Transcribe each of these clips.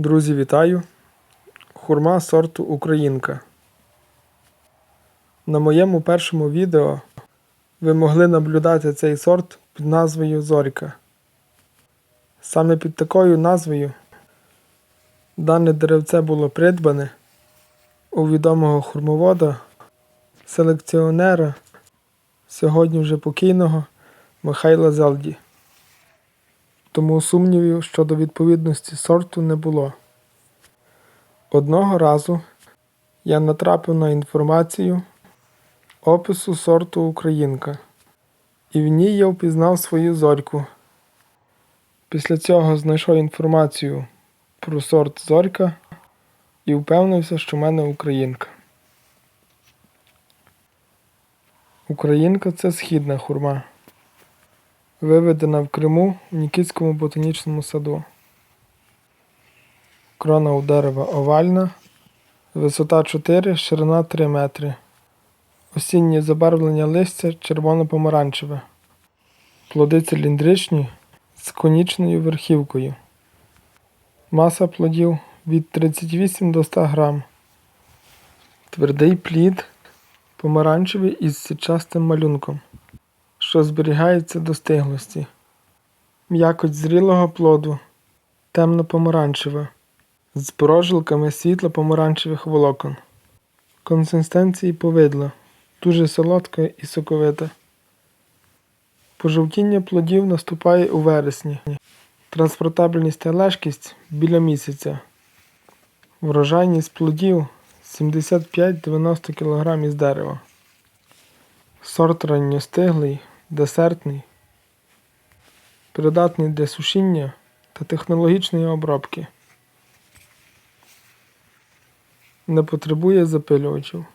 Друзі, вітаю! Хурма сорту Українка. На моєму першому відео ви могли наблюдати цей сорт під назвою Зорька. Саме під такою назвою дане деревце було придбане у відомого хурмовода, селекціонера, сьогодні вже покійного Михайла Зелді. Тому сумнівів щодо відповідності сорту не було. Одного разу я натрапив на інформацію опису сорту Українка, і в ній я впізнав свою зорьку. Після цього знайшов інформацію про сорт зорька і впевнився, що в мене українка. Українка це східна хурма виведена в Криму в Нікітському ботанічному саду. Крона у дерева овальна, висота 4, ширина 3 метри. Осіннє забарвлення листя червоно-помаранчеве. Плоди циліндричні з конічною верхівкою. Маса плодів від 38 до 100 грам. Твердий плід помаранчевий із січастим малюнком що зберігається до стиглості. М'якоть зрілого плоду темно-помаранчева, з прожилками світло-помаранчевих волокон. Консистенції повидла, дуже солодка і соковита. Пожовтіння плодів наступає у вересні. Транспортабельність та лежкість біля місяця. Врожайність плодів 75-90 кг із дерева. Сорт ранньостиглий, десертний, придатний для сушіння та технологічної обробки. Не потребує запилювачів.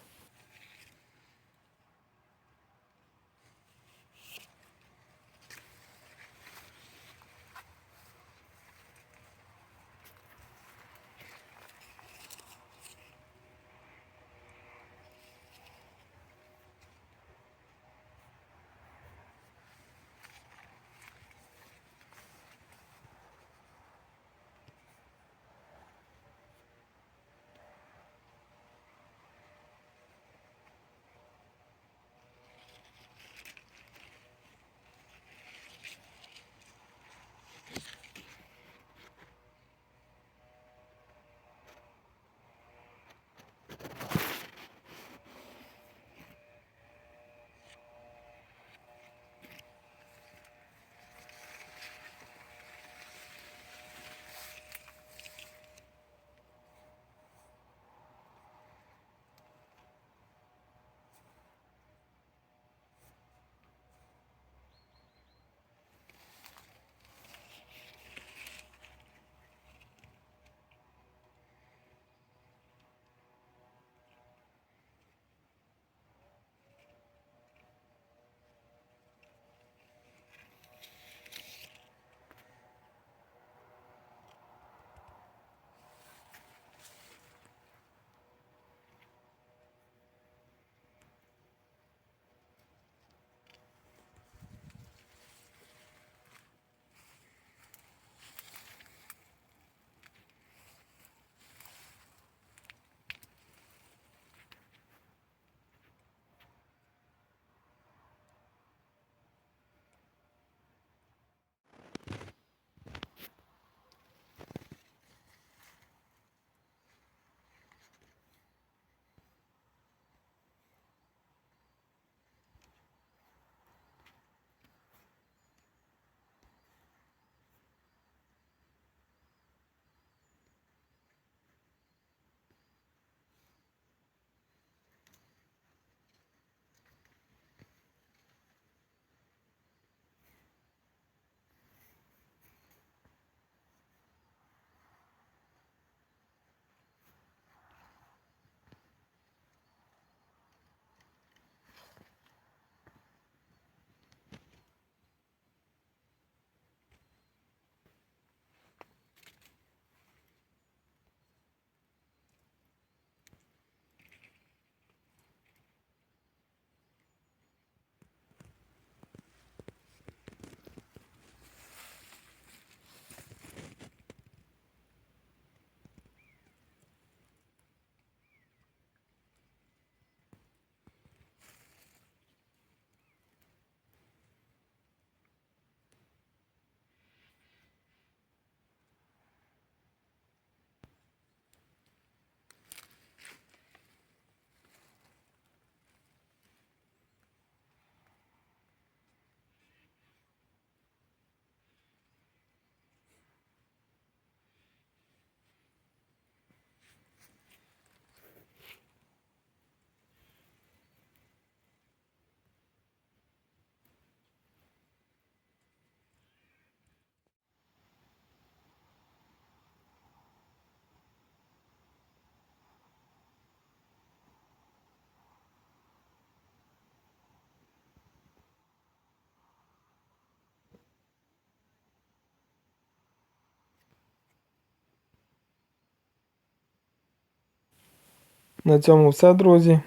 На цьому все, друзі.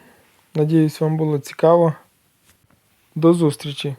Надіюсь, вам було цікаво. До зустрічі!